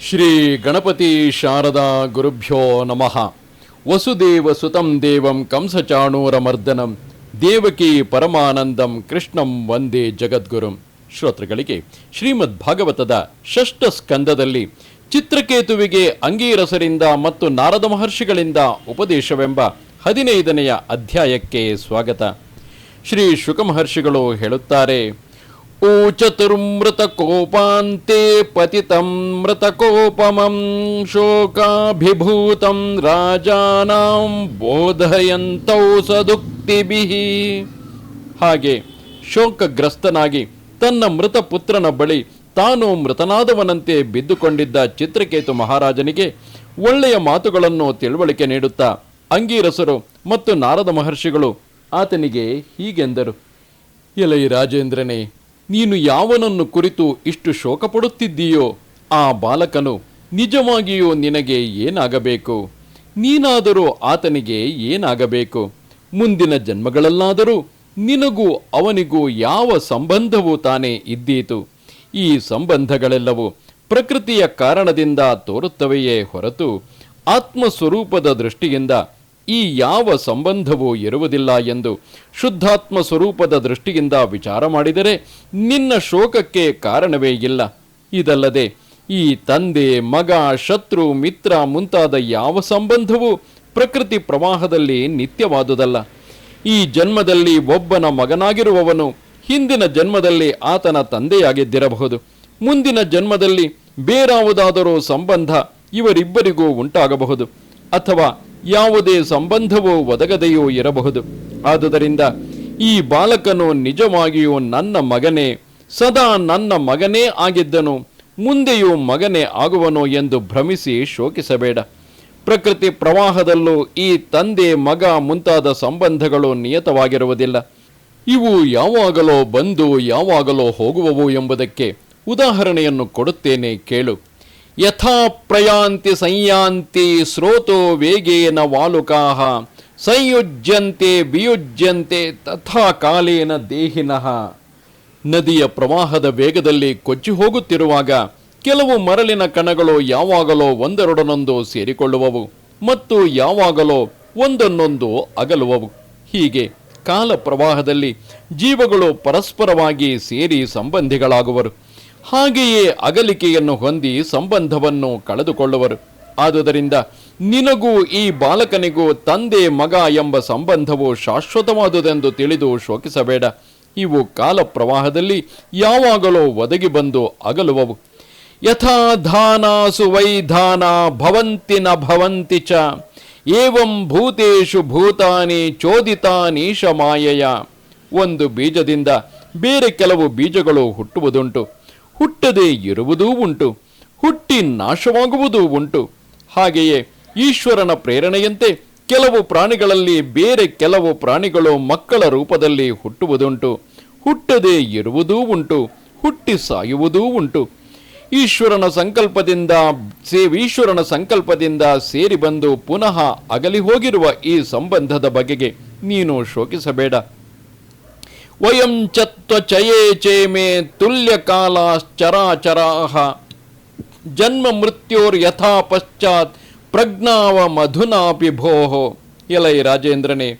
ಶ್ರೀ ಗಣಪತಿ ಶಾರದಾ ಗುರುಭ್ಯೋ ನಮಃ. ವಸುದೇವ ಸುತಂ ದೇವಂ ಕಂಸಚಾಣೂರಮರ್ದನಂ. ದೇವಕಿ ಪರಮಾನಂದಂ ಕೃಷ್ಣಂ ವಂದೇ ಜಗದ್ಗುರುಂ. ಶ್ರೋತೃಗಳಿಗೆ ಶ್ರೀಮದ್ ಭಾಗವತದ ಷಷ್ಠ ಸ್ಕಂದದಲ್ಲಿ ಚಿತ್ರಕೇತುವಿಗೆ ಅಂಗೀರಸರಿಂದ ಮತ್ತು ನಾರದ ಮಹರ್ಷಿಗಳಿಂದ ಉಪದೇಶವೆಂಬ ಹದಿನೈದನೆಯ ಅಧ್ಯಾಯಕ್ಕೆ ಸ್ವಾಗತ. ಶ್ರೀ ಶುಕಮಹರ್ಷಿಗಳು ಹೇಳುತ್ತಾರೆ ಊಚತುರ್ಮೃತ ಕೋಪಾಂತೆ ಪತಿತಂ ಮೃತಕೋಪಮಂ ಶೋಕಾಭಿಭೂತಂ ರಾಜಾನಾಂ ಬೋಧಯಂತೌ ಸದುಕ್ತಿಭಿಃ ಹಾಗೆ ಶೋಕಗ್ರಸ್ತನಾಗಿ ತನ್ನ ಮೃತ ಪುತ್ರನ ಬಳಿ ತಾನು ಮೃತನಾದವನಂತೆ ಬಿದ್ದುಕೊಂಡಿದ್ದ ಚಿತ್ರಕೇತು ಮಹಾರಾಜನಿಗೆ ಒಳ್ಳೆಯ ಮಾತುಗಳನ್ನು ತಿಳುವಳಿಕೆ ನೀಡುತ್ತಾ ಅಂಗೀರಸರು ಮತ್ತು ನಾರದ ಮಹರ್ಷಿಗಳು ಆತನಿಗೆ ಹೀಗೆಂದರು, ಎಲೈ ರಾಜೇಂದ್ರನೇ ನೀನು ಯಾವನನ್ನು ಕುರಿತು ಇಷ್ಟು ಶೋಕ ಪಡುತ್ತಿದ್ದೀಯೋ ಆ ಬಾಲಕನು ನಿಜವಾಗಿಯೂ ನಿನಗೆ ಏನಾಗಬೇಕು? ನೀನಾದರೂ ಆತನಿಗೆ ಏನಾಗಬೇಕು? ಮುಂದಿನ ಜನ್ಮಗಳಲ್ಲಾದರೂ ನಿನಗೂ ಅವನಿಗೂ ಯಾವ ಸಂಬಂಧವೂ ತಾನೇ ಇದ್ದೀತು. ಈ ಸಂಬಂಧಗಳೆಲ್ಲವೂ ಪ್ರಕೃತಿಯ ಕಾರಣದಿಂದ ತೋರುತ್ತವೆಯೇ ಹೊರತು ಆತ್ಮಸ್ವರೂಪದ ದೃಷ್ಟಿಯಿಂದ ಈ ಯಾವ ಸಂಬಂಧವೂ ಇರುವುದಿಲ್ಲ ಎಂದು ಶುದ್ಧಾತ್ಮ ಸ್ವರೂಪದ ದೃಷ್ಟಿಯಿಂದ ವಿಚಾರ ಮಾಡಿದರೆ ನಿನ್ನ ಶೋಕಕ್ಕೆ ಕಾರಣವೇ ಇಲ್ಲ. ಇದಲ್ಲದೆ ಈ ತಂದೆ, ಮಗ, ಶತ್ರು, ಮಿತ್ರ ಮುಂತಾದ ಯಾವ ಸಂಬಂಧವೂ ಪ್ರಕೃತಿ ಪ್ರವಾಹದಲ್ಲಿ ನಿತ್ಯವಾದುದಲ್ಲ. ಈ ಜನ್ಮದಲ್ಲಿ ಒಬ್ಬನ ಮಗನಾಗಿರುವವನು ಹಿಂದಿನ ಜನ್ಮದಲ್ಲಿ ಆತನ ತಂದೆಯಾಗಿದ್ದಿರಬಹುದು. ಮುಂದಿನ ಜನ್ಮದಲ್ಲಿ ಬೇರಾವುದಾದರೂ ಸಂಬಂಧ ಇವರಿಬ್ಬರಿಗೂ ಉಂಟಾಗಬಹುದು. ಅಥವಾ ಯಾವುದೇ ಸಂಬಂಧವೂ ಒದಗದೆಯೋ ಇರಬಹುದು. ಆದುದರಿಂದ ಈ ಬಾಲಕನು ನಿಜವಾಗಿಯೂ ನನ್ನ ಮಗನೇ, ಸದಾ ನನ್ನ ಮಗನೇ ಆಗಿದ್ದನು, ಮುಂದೆಯೂ ಮಗನೇ ಆಗುವನು ಎಂದು ಭ್ರಮಿಸಿ ಶೋಕಿಸಬೇಡ. ಪ್ರಕೃತಿ ಪ್ರವಾಹದಲ್ಲೂ ಈ ತಂದೆ ಮಗ ಮುಂತಾದ ಸಂಬಂಧಗಳು ನಿಯತವಾಗಿರುವುದಿಲ್ಲ. ಇವು ಯಾವಾಗಲೋ ಬಂದು ಯಾವಾಗಲೋ ಹೋಗುವವು ಎಂಬುದಕ್ಕೆ ಉದಾಹರಣೆಯನ್ನು ಕೊಡುತ್ತೇನೆ ಕೇಳು. ಯಥಾ ಪ್ರಯಾಂತಿ ಸಂಯಾಂತಿ ಸ್ರೋತೋ ವೇಗೇನ ವಾಲುಕಾಹ ಸಂಯುಜ್ಯಂತೆ ವಿಯುಜ್ಯಂತೆ ತಥಾ ಕಾಲೇನ ದೇಹಿನಃ. ನದಿಯ ಪ್ರವಾಹದ ವೇಗದಲ್ಲಿ ಕೊಚ್ಚಿ ಹೋಗುತ್ತಿರುವಾಗ ಕೆಲವು ಮರಳಿನ ಕಣಗಳು ಯಾವಾಗಲೋ ಒಂದೆರಡನೊಂದು ಸೇರಿಕೊಳ್ಳುವವು ಮತ್ತು ಯಾವಾಗಲೋ ಒಂದನ್ನೊಂದು ಅಗಲುವವು. ಹೀಗೆ ಕಾಲ ಪ್ರವಾಹದಲ್ಲಿ ಜೀವಗಳು ಪರಸ್ಪರವಾಗಿ ಸೇರಿ ಸಂಬಂಧಿಗಳಾಗುವರು. ಹಾಗೆಯೇ ಅಗಲಿಕೆಯನ್ನು ಹೊಂದಿ ಸಂಬಂಧವನ್ನು ಕಳೆದುಕೊಳ್ಳುವರು. ಆದುದರಿಂದ ನಿನಗೂ ಈ ಬಾಲಕನಿಗೂ ತಂದೆ ಮಗ ಎಂಬ ಸಂಬಂಧವು ಶಾಶ್ವತವಾದುದೆಂದು ತಿಳಿದು ಶೋಕಿಸಬೇಡ. ಇವು ಕಾಲ ಪ್ರವಾಹದಲ್ಲಿ ಯಾವಾಗಲೋ ಒದಗಿ ಬಂದು ಅಗಲುವವು. ಯಥಾ ಧಾನಾಸು ಭವಂತಿ ನ ಭವಂತಿ ಚ. ಏವಂ ಭೂತೇಶು ಭೂತಾನಿ ಚೋದಿತಾನೀಶ ಮಾಯೆಯ ಒಂದು ಬೀಜದಿಂದ ಬೇರೆ ಕೆಲವು ಬೀಜಗಳು ಹುಟ್ಟುವುದುಂಟು. ಹುಟ್ಟದೇ ಇರುವುದೂ ಉಂಟು, ಹುಟ್ಟಿ ನಾಶವಾಗುವುದೂ ಉಂಟು. ಹಾಗೆಯೇ ಈಶ್ವರನ ಪ್ರೇರಣೆಯಂತೆ ಕೆಲವು ಪ್ರಾಣಿಗಳಲ್ಲಿ ಬೇರೆ ಕೆಲವು ಪ್ರಾಣಿಗಳು ಮಕ್ಕಳ ರೂಪದಲ್ಲಿ ಹುಟ್ಟುವುದುಂಟು, ಹುಟ್ಟದೇ ಇರುವುದೂ ಉಂಟು, ಹುಟ್ಟಿ ಸಾಯುವುದೂ ಉಂಟು. ಈಶ್ವರನ ಸಂಕಲ್ಪದಿಂದ ಸೇ, ಈಶ್ವರನ ಸಂಕಲ್ಪದಿಂದ ಸೇರಿ ಬಂದು ಪುನಃ ಅಗಲಿ ಹೋಗಿರುವ ಈ ಸಂಬಂಧದ ಬಗೆಗೆ ನೀನು ಶೋಕಿಸಬೇಡ. ವಯಂ ಚತ್ವಚಯೇ ಚೇಮೆ ತುಲ್ಯಕಾಲಾಶ್ಚರಾಚರಾಹ ಜನ್ಮ ಮೃತ್ಯೋರ್ ಯಥಾ ಪಶ್ಚಾತ್ ಪ್ರಜ್ಞಾವ ಮಧುನಾಪಿ ಭೋಹೋ ಎಲೈ ರಾಜೇಂದ್ರನೇ,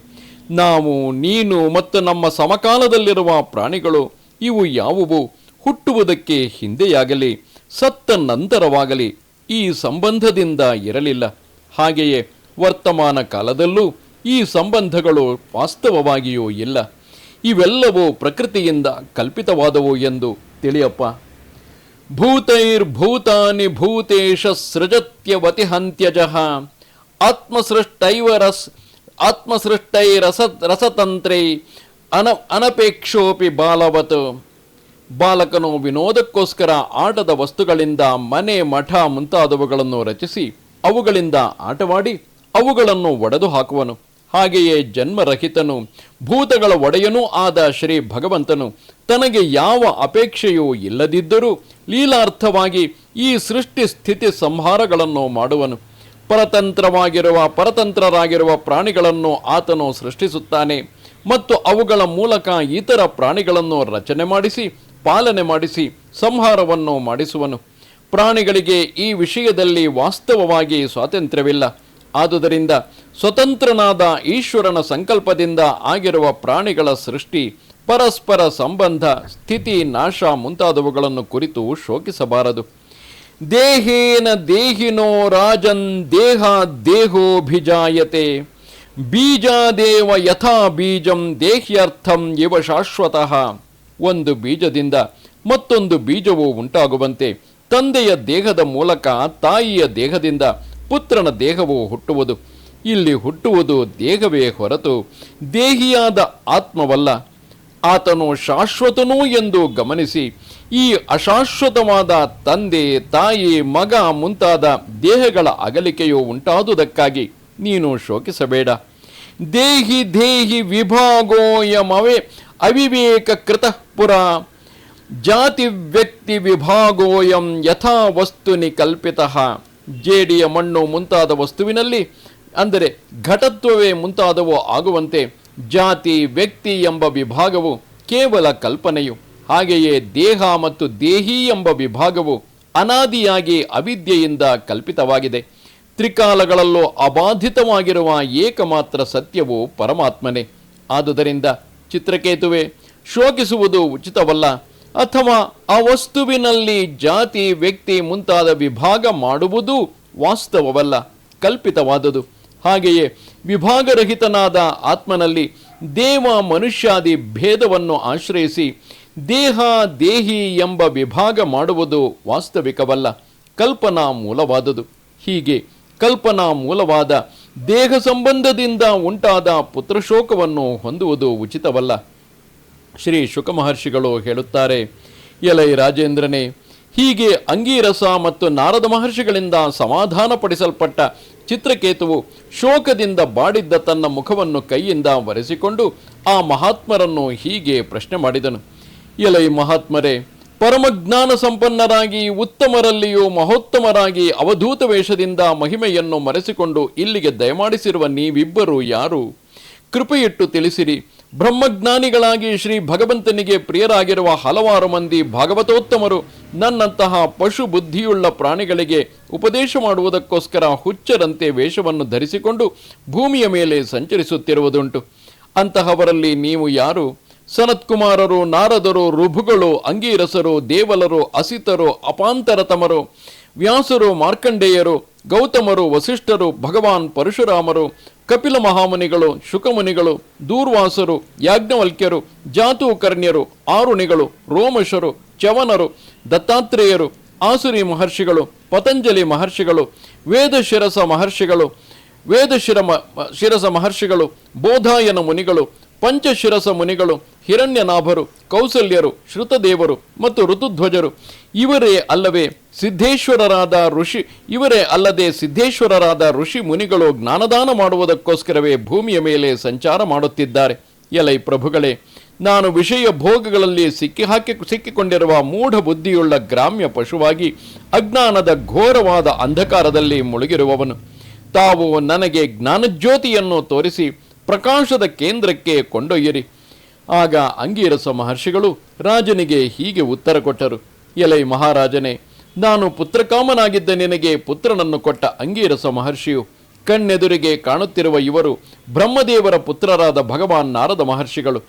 ನಾವು, ನೀನು ಮತ್ತು ನಮ್ಮ ಸಮಕಾಲದಲ್ಲಿರುವ ಪ್ರಾಣಿಗಳು, ಇವು ಯಾವುವು? ಹುಟ್ಟುವುದಕ್ಕೆ ಹಿಂದೆಯಾಗಲಿ, ಸತ್ತ ನಂತರವಾಗಲಿ, ಈ ಸಂಬಂಧದಿಂದ ಇರಲಿಲ್ಲ. ಹಾಗೆಯೇ ವರ್ತಮಾನ ಕಾಲದಲ್ಲೂ ಈ ಸಂಬಂಧಗಳು ವಾಸ್ತವವಾಗಿಯೂ ಇಲ್ಲ. ಇವೆಲ್ಲವೂ ಪ್ರಕೃತಿಯಿಂದ ಕಲ್ಪಿತವಾದವು ಎಂದು ತಿಳಿಯಪ್ಪ. ಭೂತೈರ್ಭೂತಾನಿ ಭೂತೇಶ ಸೃಜತ್ಯವತಿ ಹಂತ್ಯಜಃ ಆತ್ಮಸೃಷ್ಟೈವ ರಸ್, ಆತ್ಮಸೃಷ್ಟೈ ರಸ, ರಸತಂತ್ರೈ ಅನ, ಅನಪೇಕ್ಷೋಪಿ ಬಾಲವತ್. ಬಾಲಕನು ವಿನೋದಕ್ಕೋಸ್ಕರ ಆಟದ ವಸ್ತುಗಳಿಂದ ಮನೆ, ಮಠ ಮುಂತಾದವುಗಳನ್ನು ರಚಿಸಿ ಅವುಗಳಿಂದ ಆಟವಾಡಿ ಅವುಗಳನ್ನು ಒಡೆದು ಹಾಕುವನು ಹಾಗೆಯೇ ಜನ್ಮರಹಿತನು, ಭೂತಗಳ ಒಡೆಯನೂ ಆದ ಶ್ರೀ ಭಗವಂತನು, ತನಗೆ ಯಾವ ಅಪೇಕ್ಷೆಯೂ ಇಲ್ಲದಿದ್ದರೂ ಲೀಲಾರ್ಥವಾಗಿ ಈ ಸೃಷ್ಟಿ ಸ್ಥಿತಿ ಸಂಹಾರಗಳನ್ನು ಮಾಡುವನು. ಪರತಂತ್ರವಾಗಿರುವ, ಪರತಂತ್ರರಾಗಿರುವ ಪ್ರಾಣಿಗಳನ್ನು ಆತನು ಸೃಷ್ಟಿಸುತ್ತಾನೆ ಮತ್ತು ಅವುಗಳ ಮೂಲಕ ಇತರ ಪ್ರಾಣಿಗಳನ್ನು ರಚನೆ ಮಾಡಿಸಿ, ಪಾಲನೆ ಮಾಡಿಸಿ, ಸಂಹಾರವನ್ನು ಮಾಡಿಸುವನು. ಪ್ರಾಣಿಗಳಿಗೆ ಈ ವಿಷಯದಲ್ಲಿ ವಾಸ್ತವವಾಗಿ ಸ್ವಾತಂತ್ರ್ಯವಿಲ್ಲ. ಆದುದರಿಂದ ಸ್ವತಂತ್ರನಾದ ಈಶ್ವರನ ಸಂಕಲ್ಪದಿಂದ ಆಗಿರುವ ಪ್ರಾಣಿಗಳ ಸೃಷ್ಟಿ, ಪರಸ್ಪರ ಸಂಬಂಧ, ಸ್ಥಿತಿ, ನಾಶ ಮುಂತಾದವುಗಳನ್ನು ಕುರಿತು ಶೋಕಿಸಬಾರದು. ದೇಹೇನ ದೇಹಿನೋ ರಾಜನ್ ದೇಹ ದೇಹೋಭಿಜಾಯತೆ. ಬೀಜಾದೇವ ಯಥಾ ಬೀಜಂ ದೇಹ್ಯರ್ಥಂ ಇವ ಶಾಶ್ವತಃ. ಒಂದು ಬೀಜದಿಂದ ಮತ್ತೊಂದು ಬೀಜವು ಉಂಟಾಗುವಂತೆ ತಂದೆಯ ದೇಹದ ಮೂಲಕ ತಾಯಿಯ ದೇಹದಿಂದ ಪುತ್ರನ ದೇಹವು ಹುಟ್ಟುವುದು. ಇಲ್ಲಿ ಹುಟ್ಟುವುದು ದೇಹವೇ ಹೊರತು ದೇಹಿಯಾದ ಆತ್ಮವಲ್ಲ. ಆತನು ಶಾಶ್ವತನೂ ಎಂದು ಗಮನಿಸಿ, ಈ ಅಶಾಶ್ವತವಾದ ತಂದೆ, ತಾಯಿ, ಮಗ ಮುಂತಾದ ದೇಹಗಳ ಅಗಲಿಕೆಯು ಉಂಟಾದುದಕ್ಕಾಗಿ ನೀನು ಶೋಕಿಸಬೇಡ. ದೇಹಿ ದೇಹಿ ವಿಭಾಗೋಯಮವೇ ಅವಿವೇಕ ಕೃತಃಪುರ ಜಾತಿ ವ್ಯಕ್ತಿ ವಿಭಾಗೋಯಂ ಯಥಾ ವಸ್ತುನಿ ಕಲ್ಪಿತಃ. ಜೇಡಿಯ ಮಣ್ಣು ಮುಂತಾದ ವಸ್ತುವಿನಲ್ಲಿ, ಅಂದರೆ ಘಟತ್ವವೇ ಮುಂತಾದವು ಆಗುವಂತೆ ಜಾತಿ, ವ್ಯಕ್ತಿ ಎಂಬ ವಿಭಾಗವು ಕೇವಲ ಕಲ್ಪನೆಯು, ಹಾಗೆಯೇ ದೇಹ ಮತ್ತು ದೇಹಿ ಎಂಬ ವಿಭಾಗವು ಅನಾದಿಯಾಗಿ ಅವಿದ್ಯೆಯಿಂದ ಕಲ್ಪಿತವಾಗಿದೆ. ತ್ರಿಕಾಲಗಳಲ್ಲೂ ಅಬಾಧಿತವಾಗಿರುವ ಏಕಮಾತ್ರ ಸತ್ಯವು ಪರಮಾತ್ಮನೇ. ಆದುದರಿಂದ ಚಿತ್ರಕೇತುವೆ ಶೋಕಿಸುವುದು ಉಚಿತವಲ್ಲ. ಅಥವಾ ಆ ವಸ್ತುವಿನಲ್ಲಿ ಜಾತಿ, ವ್ಯಕ್ತಿ ಮುಂತಾದ ವಿಭಾಗ ಮಾಡುವುದು ವಾಸ್ತವವಲ್ಲ, ಕಲ್ಪಿತವಾದುದು. ಹಾಗೆಯೇ ವಿಭಾಗರಹಿತನಾದ ಆತ್ಮನಲ್ಲಿ ದೇವ ಮನುಷ್ಯಾದಿ ಭೇದವನ್ನು ಆಶ್ರಯಿಸಿ ದೇಹ, ದೇಹಿ ಎಂಬ ವಿಭಾಗ ಮಾಡುವುದು ವಾಸ್ತವಿಕವಲ್ಲ, ಕಲ್ಪನಾ ಮೂಲವಾದುದು. ಹೀಗೆ ಕಲ್ಪನಾ ಮೂಲವಾದ ದೇಹ ಸಂಬಂಧದಿಂದ ಉಂಟಾದ ಪುತ್ರಶೋಕವನ್ನು ಹೊಂದುವುದು ಉಚಿತವಲ್ಲ. ಶ್ರೀ ಶುಕ ಮಹರ್ಷಿಗಳು ಹೇಳುತ್ತಾರೆ, ಎಲೈ ರಾಜೇಂದ್ರನೇ, ಹೀಗೆ ಅಂಗೀರಸ ಮತ್ತು ನಾರದ ಮಹರ್ಷಿಗಳಿಂದ ಸಮಾಧಾನಪಡಿಸಲ್ಪಟ್ಟ ಚಿತ್ರಕೇತುವು ಶೋಕದಿಂದ ಬಾಡಿದ್ದ ತನ್ನ ಮುಖವನ್ನು ಕೈಯಿಂದ ಒರೆಸಿಕೊಂಡು ಆ ಮಹಾತ್ಮರನ್ನು ಹೀಗೆ ಪ್ರಶ್ನೆ ಮಾಡಿದನು. ಎಲೈ ಮಹಾತ್ಮರೇ, ಪರಮಜ್ಞಾನ ಸಂಪನ್ನರಾಗಿ ಉತ್ತಮರಲ್ಲಿಯೂ ಮಹೋತ್ತಮರಾಗಿ ಅವಧೂತ ವೇಷದಿಂದ ಮಹಿಮೆಯನ್ನು ಮರೆಸಿಕೊಂಡು ಇಲ್ಲಿಗೆ ದಯಮಾಡಿಸಿರುವ ನೀವಿಬ್ಬರು ಯಾರು? ಕೃಪೆಯಿಟ್ಟು ತಿಳಿಸಿರಿ. ಬ್ರಹ್ಮಜ್ಞಾನಿಗಳಾಗಿ ಶ್ರೀ ಭಗವಂತನಿಗೆ ಪ್ರಿಯರಾಗಿರುವ ಹಲವಾರು ಮಂದಿ ಭಾಗವತೋತ್ತಮರು ನನ್ನಂತಹ ಪಶು ಬುದ್ಧಿಯುಳ್ಳ ಪ್ರಾಣಿಗಳಿಗೆ ಉಪದೇಶ ಮಾಡುವುದಕ್ಕೋಸ್ಕರ ಹುಚ್ಚರಂತೆ ವೇಷವನ್ನು ಧರಿಸಿಕೊಂಡು ಭೂಮಿಯ ಮೇಲೆ ಸಂಚರಿಸುತ್ತಿರುವುದುಂಟು. ಅಂತಹವರಲ್ಲಿ ನೀವು ಯಾರು? ಸನತ್ಕುಮಾರರು, ನಾರದರು, ರುಭುಗಳು, ಅಂಗೀರಸರು, ದೇವಲರು, ಅಸಿತರು, ಅಪಾಂತರತಮರು, ವ್ಯಾಸರು, ಮಾರ್ಕಂಡೇಯರು, ಗೌತಮರು, ವಸಿಷ್ಠರು, ಭಗವಾನ್ ಪರಶುರಾಮರು ಕಪಿಲ ಮಹಾಮುನಿಗಳು, ಶುಕಮುನಿಗಳು, ದೂರ್ವಾಸರು, ಯಾಜ್ಞವಲ್ಕ್ಯರು, ಜಾತುಕರ್ಣ್ಯರು, ಆರುಣಿಗಳು, ರೋಮಶರು ಚವನರು ದತ್ತಾತ್ರೇಯರು, ಆಸುರಿ ಮಹರ್ಷಿಗಳು, ಪತಂಜಲಿ ಮಹರ್ಷಿಗಳು, ವೇದಶಿರಸ ಮಹರ್ಷಿಗಳು ಮ- ಶಿರಸ ಮಹರ್ಷಿಗಳು, ಬೋಧಾಯನ ಮುನಿಗಳು ಪಂಚಶಿರಸ ಮುನಿಗಳು, ಹಿರಣ್ಯನಾಭರು, ಕೌಸಲ್ಯರು, ಶ್ರುತದೇವರು ಮತ್ತು ಋತುಧ್ವಜರು. ಇವರೇ ಅಲ್ಲವೇ ಸಿದ್ಧೇಶ್ವರರಾದ ಋಷಿ, ಇವರೇ ಅಲ್ಲದೆ ಸಿದ್ಧೇಶ್ವರರಾದ ಋಷಿ ಮುನಿಗಳು ಜ್ಞಾನದಾನ ಮಾಡುವುದಕ್ಕೋಸ್ಕರವೇ ಭೂಮಿಯ ಮೇಲೆ ಸಂಚಾರ ಮಾಡುತ್ತಿದ್ದಾರೆ. ಎಲೈ ಪ್ರಭುಗಳೇ, ನಾನು ವಿಷಯ ಭೋಗಗಳಲ್ಲಿ ಸಿಕ್ಕಿಹಾಕಿ ಸಿಕ್ಕಿಕೊಂಡಿರುವ ಮೂಢ ಬುದ್ಧಿಯುಳ್ಳ ಗ್ರಾಮ್ಯ ಪಶುವಾಗಿ ಅಜ್ಞಾನದ ಘೋರವಾದ ಅಂಧಕಾರದಲ್ಲಿ ಮುಳುಗಿರುವವನು. ತಾವು ನನಗೆ ಜ್ಞಾನಜ್ಯೋತಿಯನ್ನು ತೋರಿಸಿ ಪ್ರಕಾಶದ ಕೇಂದ್ರಕ್ಕೆ ಕೊಂಡೊಯ್ಯಿರಿ. ಆಗ ಅಂಗೀರಸ ಮಹರ್ಷಿಗಳು ರಾಜನಿಗೆ ಹೀಗೆ ಉತ್ತರ ಕೊಟ್ಟರು. ಎಲೈ ಮಹಾರಾಜನೇ, ನಾನು ಪುತ್ರಕಾಮನಾಗಿದ್ದ ನಿನಗೆ ಪುತ್ರನನ್ನು ಕೊಟ್ಟ ಅಂಗೀರಸ ಮಹರ್ಷಿಯು, ಕಣ್ಣೆದುರಿಗೆ ಕಾಣುತ್ತಿರುವ ಇವರು ಬ್ರಹ್ಮದೇವರ ಪುತ್ರರಾದ ಭಗವಾನ್ ನಾರದ ಮಹರ್ಷಿಗಳು.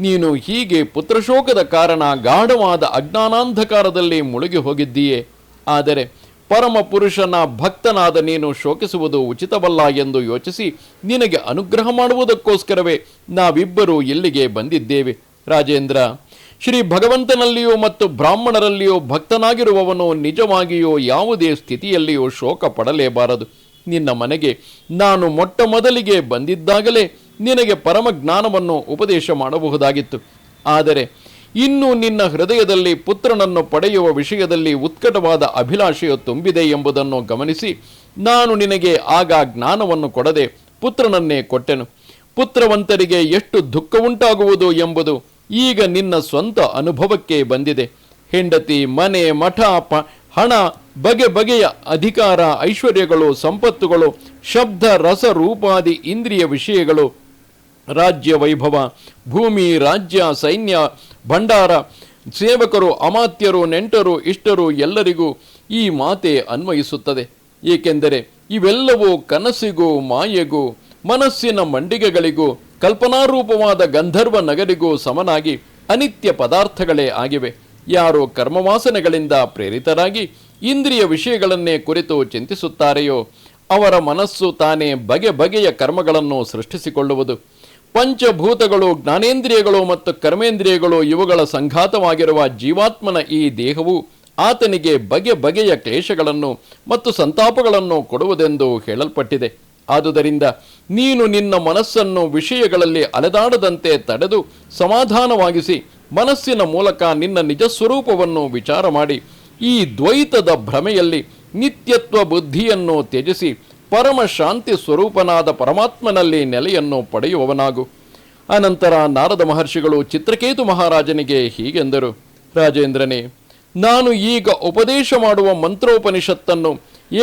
ನೀನು ಹೀಗೆ ಪುತ್ರಶೋಕದ ಕಾರಣ ಗಾಢವಾದ ಅಜ್ಞಾನಾಂಧಕಾರದಲ್ಲಿ ಮುಳುಗಿ ಹೋಗಿದ್ದೀಯೇ. ಆದರೆ ಪರಮ ಪುರುಷನ ಭಕ್ತನಾದ ನೀನು ಶೋಕಿಸುವುದು ಉಚಿತವಲ್ಲ ಎಂದು ಯೋಚಿಸಿ ನಿನಗೆ ಅನುಗ್ರಹ ಮಾಡುವುದಕ್ಕೋಸ್ಕರವೇ ನಾವಿಬ್ಬರೂ ಇಲ್ಲಿಗೆ ಬಂದಿದ್ದೇವೆ. ರಾಜೇಂದ್ರ, ಶ್ರೀ ಭಗವಂತನಲ್ಲಿಯೂ ಮತ್ತು ಬ್ರಾಹ್ಮಣರಲ್ಲಿಯೂ ಭಕ್ತನಾಗಿರುವವನು ನಿಜವಾಗಿಯೂ ಯಾವುದೇ ಸ್ಥಿತಿಯಲ್ಲಿಯೂ ಶೋಕ ಪಡಲೇಬಾರದು ನಿನ್ನ ಮನೆಗೆ ನಾನು ಮೊಟ್ಟ ಮೊದಲಿಗೆ ಬಂದಿದ್ದಾಗಲೇ ನಿನಗೆ ಪರಮ ಜ್ಞಾನವನ್ನು ಉಪದೇಶ ಮಾಡಬಹುದಾಗಿತ್ತು. ಆದರೆ ಇನ್ನು ನಿನ್ನ ಹೃದಯದಲ್ಲಿ ಪುತ್ರನನ್ನು ಪಡೆಯುವ ವಿಷಯದಲ್ಲಿ ಉತ್ಕಟವಾದ ಅಭಿಲಾಷೆಯು ತುಂಬಿದೆ ಎಂಬುದನ್ನು ಗಮನಿಸಿ, ನಾನು ನಿನಗೆ ಆಗ ಜ್ಞಾನವನ್ನು ಕೊಡದೆ ಪುತ್ರನನ್ನೇ ಕೊಟ್ಟೆನು. ಪುತ್ರವಂತರಿಗೆ ಎಷ್ಟು ದುಃಖವುಂಟಾಗುವುದು ಎಂಬುದು ಈಗ ನಿನ್ನ ಸ್ವಂತ ಅನುಭವಕ್ಕೆ ಬಂದಿದೆ. ಹೆಂಡತಿ, ಮನೆ, ಮಠ, ಪ, ಹಣ, ಬಗೆ ಬಗೆಯ ಅಧಿಕಾರ, ಐಶ್ವರ್ಯಗಳು, ಸಂಪತ್ತುಗಳು, ಶಬ್ದ, ರಸ, ರೂಪಾದಿ, ಇಂದ್ರಿಯ ವಿಷಯಗಳು, ರಾಜ್ಯ ವೈಭವ, ಭೂಮಿ, ರಾಜ್ಯ, ಸೈನ್ಯ ಭಂಡಾರ. ಸೇವಕರು ಅಮಾತ್ಯರು, ನೆಂಟರು, ಇಷ್ಟರು ಎಲ್ಲರಿಗೂ ಈ ಮಾತೆ ಅನ್ವಯಿಸುತ್ತದೆ. ಏಕೆಂದರೆ ಇವೆಲ್ಲವೂ ಕನಸಿಗೂ, ಮಾಯೆಗೂ, ಮನಸ್ಸಿನ ಮಂಡಿಗೆಗಳಿಗೂ, ಕಲ್ಪನಾರೂಪವಾದ ಗಂಧರ್ವ ನಗರಿಗೂ ಸಮನಾಗಿ ಅನಿತ್ಯ ಪದಾರ್ಥಗಳೇ ಆಗಿವೆ. ಯಾರು ಕರ್ಮವಾಸನೆಗಳಿಂದ ಪ್ರೇರಿತರಾಗಿ ಇಂದ್ರಿಯ ವಿಷಯಗಳನ್ನೇ ಕುರಿತು ಚಿಂತಿಸುತ್ತಾರೆಯೋ, ಅವರ ಮನಸ್ಸು ತಾನೇ ಬಗೆ ಬಗೆಯ ಕರ್ಮಗಳನ್ನು ಸೃಷ್ಟಿಸಿಕೊಳ್ಳುವುದು. ಪಂಚಭೂತಗಳು, ಜ್ಞಾನೇಂದ್ರಿಯಗಳು ಮತ್ತು ಕರ್ಮೇಂದ್ರಿಯಗಳು ಇವುಗಳ ಸಂಘಾತವಾಗಿರುವ ಜೀವಾತ್ಮನ ಈ ದೇಹವು ಆತನಿಗೆ ಬಗೆ ಬಗೆಯ ಕ್ಲೇಶಗಳನ್ನು ಮತ್ತು ಸಂತಾಪಗಳನ್ನು ಕೊಡುವುದೆಂದು ಹೇಳಲ್ಪಟ್ಟಿದೆ. ಆದುದರಿಂದ ನೀನು ನಿನ್ನ ಮನಸ್ಸನ್ನು ವಿಷಯಗಳಲ್ಲಿ ಅಲೆದಾಡದಂತೆ ತಡೆದು ಸಮಾಧಾನವಾಗಿಸಿ ಮನಸ್ಸಿನ ಮೂಲಕ ನಿನ್ನ ನಿಜ ಸ್ವರೂಪವನ್ನು ವಿಚಾರ ಮಾಡಿ ಈ ದ್ವೈತದ ಭ್ರಮೆಯಲ್ಲಿ ನಿತ್ಯತ್ವ ಬುದ್ಧಿಯನ್ನು ತ್ಯಜಿಸಿ ಪರಮ ಶಾಂತಿ ಸ್ವರೂಪನಾದ ಪರಮಾತ್ಮನಲ್ಲಿ ನೆಲೆಯನ್ನು ಪಡೆಯುವವನಾಗು. ಅನಂತರ ನಾರದ ಮಹರ್ಷಿಗಳು ಚಿತ್ರಕೇತು ಮಹಾರಾಜನಿಗೆ ಹೀಗೆಂದರು. ರಾಜೇಂದ್ರನೇ, ನಾನು ಈಗ ಉಪದೇಶ ಮಾಡುವ ಮಂತ್ರೋಪನಿಷತ್ತನ್ನು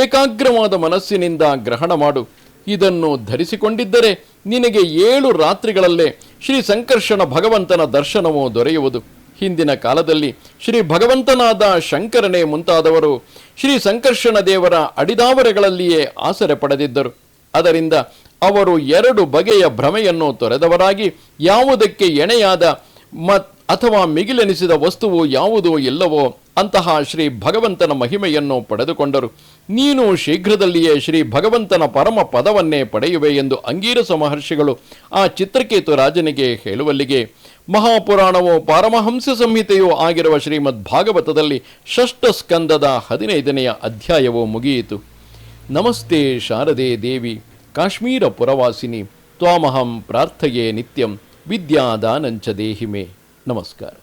ಏಕಾಗ್ರವಾದ ಮನಸ್ಸಿನಿಂದ ಗ್ರಹಣ ಮಾಡು. ಇದನ್ನು ಧರಿಸಿಕೊಂಡಿದ್ದರೆ ನಿನಗೆ ಏಳು ರಾತ್ರಿಗಳಲ್ಲೇ ಶ್ರೀ ಸಂಕರ್ಷಣ ಭಗವಂತನ ದರ್ಶನವೂ ದೊರೆಯುವುದು. ಹಿಂದಿನ ಕಾಲದಲ್ಲಿ ಶ್ರೀ ಭಗವಂತನಾದ ಶಂಕರನೇ ಮುಂತಾದವರು ಶ್ರೀ ಸಂಕರ್ಷಣ ದೇವರ ಅಡಿದಾವರೆಗಳಲ್ಲಿಯೇ ಆಸರೆ ಪಡೆದಿದ್ದರು. ಅದರಿಂದ ಅವರು ಎರಡು ಬಗೆಯ ಭ್ರಮೆಯನ್ನು ತೊರೆದವರಾಗಿ ಯಾವುದಕ್ಕೆ ಎಣೆಯಾದ ಮತ್ ಅಥವಾ ಮಿಗಿಲೆನಿಸಿದ ವಸ್ತುವು ಯಾವುದೋ ಇಲ್ಲವೋ ಅಂತಹ ಶ್ರೀ ಭಗವಂತನ ಮಹಿಮೆಯನ್ನು ಪಡೆದುಕೊಂಡರು. ನೀನು ಶೀಘ್ರದಲ್ಲಿಯೇ ಶ್ರೀ ಭಗವಂತನ ಪರಮ ಪದವನ್ನೇ ಪಡೆಯುವೆ ಎಂದು ಅಂಗೀರಸ ಮಹರ್ಷಿಗಳು ಆ ಚಿತ್ರಕೇತು ರಾಜನಿಗೆ ಹೇಳುವಲ್ಲಿಗೆ, ಮಹಾಪುರಾಣವು ಪಾರಮಹಂಸ ಸಂಹಿತೆಯೂ ಆಗಿರುವ ಶ್ರೀಮದ್ ಭಾಗವತದಲ್ಲಿ ಷಷ್ಠ ಸ್ಕಂದದ ಹದಿನೈದನೆಯ ಅಧ್ಯಾಯವೋ ಮುಗಿಯಿತು. ನಮಸ್ತೆ ಶಾರದೆ ದೇವಿ, ಕಾಶ್ಮೀರ ಪುರವಾಸಿನಿ, ತ್ವಾಮಹಂ ಪ್ರಾರ್ಥಯೇ ನಿತ್ಯಂ, ವಿದ್ಯಾದಾನಂಚ ದೇಹಿಮೆ. ನಮಸ್ಕಾರ.